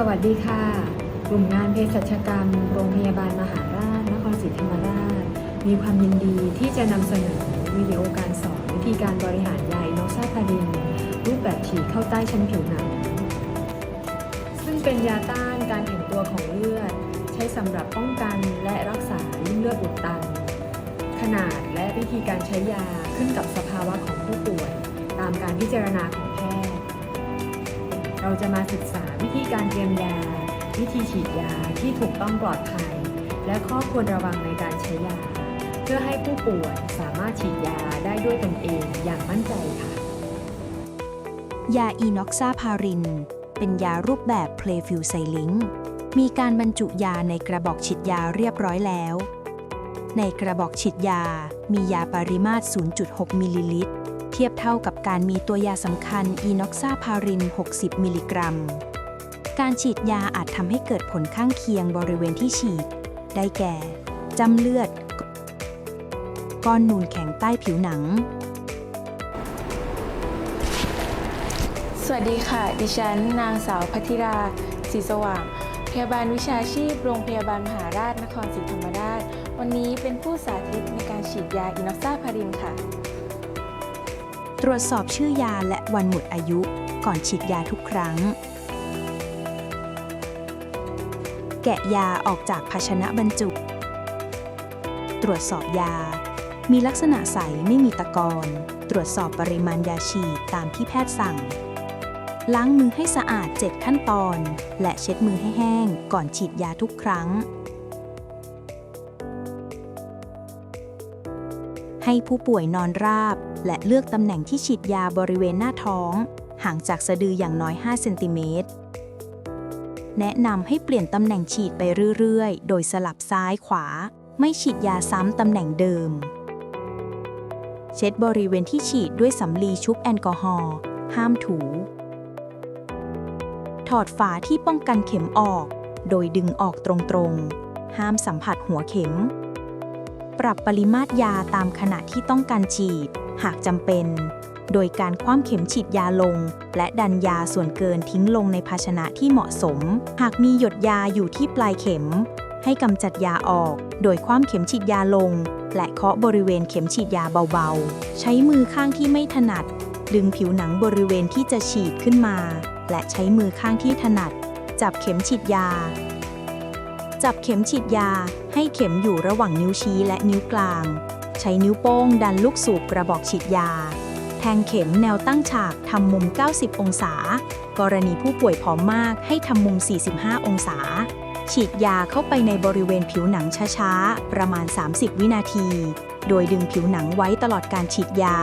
สวัสดีค่ะ กลุ่มงานเภสัชกรรม โรงพยาบาลมหาราชนครศรีธรรมราช มีความยินดีที่จะนำเสนอวิดีโอการสอนวิธีการบริหารยาอิโนซาพาริน รูปแบบฉีดเข้าใต้ชั้นผิวหนัง ซึ่งเป็นยาต้านการแข็งตัวของเลือด ใช้สำหรับป้องกันและรักษาริ่มเลือดอุดตัน ขนาดและวิธีการใช้ยาขึ้นกับสภาวะของผู้ป่วย ตามการพิจารณาของ เราจะมาศึกษาวิธีการเตรียมยา วิธีฉีดยาที่ถูกต้องปลอดภัย และข้อควรระวังในการใช้ยา เพื่อให้ผู้ป่วยสามารถฉีดยาได้ด้วยตนเองอย่างมั่นใจค่ะ ยาอีน็อกซาพาริน เป็นยารูปแบบเพลฟิลไซลิงมีการบรรจุยาในกระบอกฉีดยาเรียบร้อยแล้ว ในกระบอกฉีดยามียาปริมาตร 0.6 มิลลิลิตร เทียบเท่ากับการมีตัวยาสำคัญอีน็อกซาพาริน 60 มิลลิกรัม การฉีดยาอาจทำให้เกิดผลข้างเคียงบริเวณที่ฉีด ได้แก่ จำเลือด ก้อนนูนแข็งใต้ผิวหนัง สวัสดีค่ะ ดิฉัน นางสาวพัทิราศรีสว่าง พยาบาลวิชาชีพ โรงพยาบาลมหาราชนครศรีธรรมราช วันนี้เป็นผู้สาธิตในการฉีดยาอินอกซาพารินค่ะ ตรวจสอบชื่อยาและวันหมดอายุก่อนฉีดยาทุกครั้ง แกะยาออกจากภาชนะบรรจุ ตรวจสอบยา มีลักษณะใสไม่มีตะกอนตรวจสอบปริมาณยาฉีดตามที่แพทย์สั่ง ล้างมือให้สะอาด 7 ขั้นตอน และเช็ดมือให้แห้งก่อนฉีดยาทุกครั้ง ให้ผู้ป่วยนอนราบ และเลือกตำแหน่งที่ฉีดยาบริเวณหน้าท้อง ห่างจากสะดืออย่างน้อย 5 เซนติเมตร แนะนำให้เปลี่ยนตำแหน่งฉีดไปเรื่อยๆ โดยสลับซ้ายขวา ไม่ฉีดยาซ้ำตำแหน่งเดิม เช็ดบริเวณที่ฉีดด้วยสำลีชุบแอลกอฮอล์ห้ามถู ถอดฝาที่ป้องกันเข็มออก โดยดึงออกตรงๆ ห้ามสัมผัสหัวเข็ม ปรับปริมาตรยาตามขณะที่ต้องการฉีด หากจำเป็น โดยการคว่ำเข็มฉีดยาลง และดันยาส่วนเกินทิ้งลงในภาชนะที่เหมาะสม หากมีหยดยาอยู่ที่ปลายเข็ม ให้กำจัดยาออก โดยคว่ำเข็มฉีดยาลง และเคาะบริเวณเข็มฉีดยาเบาๆ ใช้มือข้างที่ไม่ถนัด ดึงผิวหนังบริเวณที่จะฉีดขึ้นมา และใช้มือข้างที่ถนัด จับเข็มฉีดยา จับเข็มฉีดยา ให้เข็มอยู่ระหว่างนิ้วชี้และนิ้วกลาง ใช้นิ้วโป้งดันลูกสูบกระบอกฉีดยา แทงเข็มแนวตั้งฉากทำมุม 90 องศา กรณีผู้ป่วยผอมมากให้ทำมุม 45 องศา ฉีดยาเข้าไปในบริเวณผิวหนังช้าๆ ประมาณ 30 วินาที โดยดึงผิวหนังไว้ตลอดการฉีดยา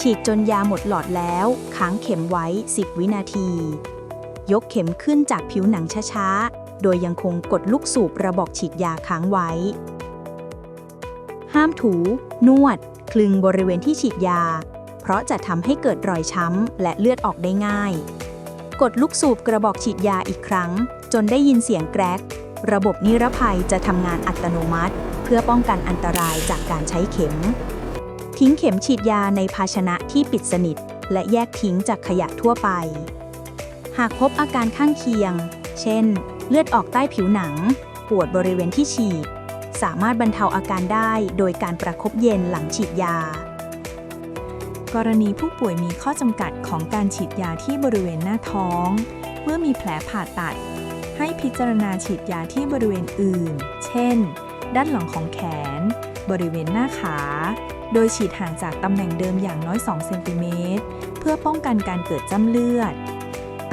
ฉีดจนยาหมดหลอดแล้ว ค้างเข็มไว้ 10 วินาที ยกเข็มขึ้นจากผิวหนังช้าๆ โดยยังคงกดลูกสูบระบอกฉีดยาค้างไว้ ห้ามถู นวด คลึงบริเวณที่ฉีดยา เพราะจะทำให้เกิดรอยช้ำและเลือดออกได้ง่าย กดลูกสูบกระบอกฉีดยาอีกครั้ง จนได้ยินเสียงแกรก ระบบนิรภัยจะทำงานอัตโนมัติ เพื่อป้องกันอันตรายจากการใช้เข็ม ทิ้งเข็มฉีดยาในภาชนะที่ปิดสนิท และแยกทิ้งจากขยะทั่วไปหากพบอาการข้างเคียง เช่น เลือดออกใต้ผิวหนัง ปวดบริเวณที่ฉีด สามารถบรรเทาอาการได้โดยการประคบเย็นหลังฉีดยา กรณีผู้ป่วยมีข้อจำกัดของการฉีดยาที่บริเวณหน้าท้อง เมื่อมีแผลผ่าตัด ให้พิจารณาฉีดยาที่บริเวณอื่น เช่น ด้านหลังของแขน บริเวณหน้าขา โดยฉีดห่างจากตำแหน่งเดิมอย่างน้อย 2 เซนติเมตร เพื่อป้องกันการเกิดจ้ำเลือด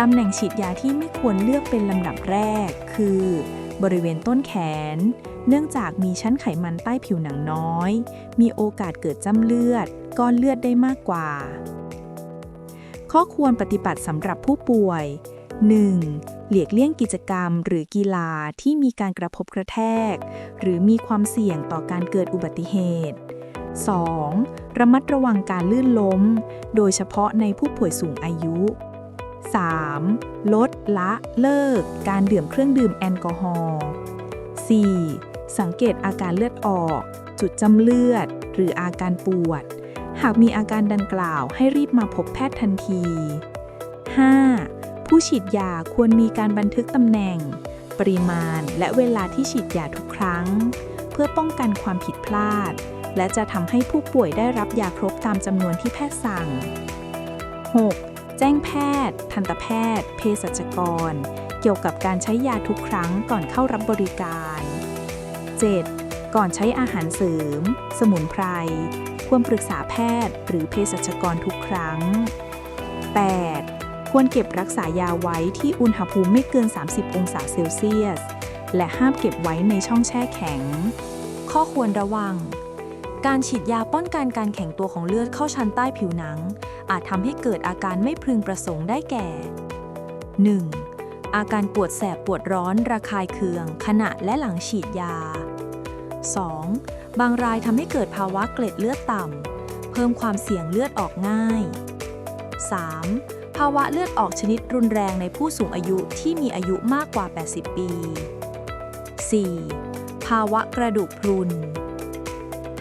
ตำแหน่งฉีดยาที่ไม่ควรเลือกเป็นลำดับแรก คือ บริเวณต้นแขน เนื่องจากมีชั้นไขมันใต้ผิวหนังน้อย มีโอกาสเกิดจ้ำเลือด ก้อนเลือดได้มากกว่า ข้อควรปฏิบัติสำหรับผู้ป่วย 1. เลียกเลี่ยงกิจกรรมหรือกีฬาที่มีการกระทบกระแทก หรือมีความเสี่ยงต่อการเกิดอุบัติเหตุ 2. ระมัดระวังการลื่นล้ม โดยเฉพาะในผู้ป่วยสูงอายุ 3. ลดละเลิก การดื่มเครื่องดื่มแอลกอฮอล์ 4. สังเกตอาการเลือดออก จุดจำเลือด หรืออาการปวด หากมีอาการดังกล่าวให้รีบมาพบแพทย์ทันที 5. ผู้ฉีดยาควรมีการบันทึกตำแหน่ง ปริมาณและเวลาที่ฉีดยาทุกครั้ง เพื่อป้องกันความผิดพลาด และจะทำให้ผู้ป่วยได้รับยาครบตามจำนวนที่แพทย์สั่ง 6. แจ้งแพทย์ ทันตแพทย์ เภสัชกร เกี่ยวกับการใช้ยาทุกครั้งก่อนเข้ารับบริการ 7. ก่อนใช้อาหารเสริม สมุนไพร ควรปรึกษาแพทย์ หรือเภสัชกรทุกครั้ง 8. ควรเก็บรักษายาไว้ที่อุณหภูมิไม่เกิน 30 องศาเซลเซียส และห้ามเก็บไว้ในช่องแช่แข็ง ข้อควรระวัง การฉีดยาป้องกันการแข็งตัวของเลือดเข้าชั้นใต้ผิวหนัง อาจทำให้เกิดอาการไม่พึงประสงค์ได้แก่ 1. อาการปวดแสบปวดร้อนระคายเคือง ขณะและหลังฉีดยา 2. บางรายทำให้เกิดภาวะเกล็ดเลือดต่ำ เพิ่มความเสี่ยงเลือดออกง่าย 3. ภาวะเลือดออกชนิดรุนแรงในผู้สูงอายุที่มีอายุมากกว่า 80 ปี 4. ภาวะกระดูกพรุน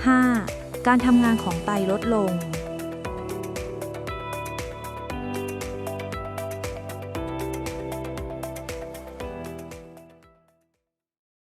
5. การทำงานของไตลดลง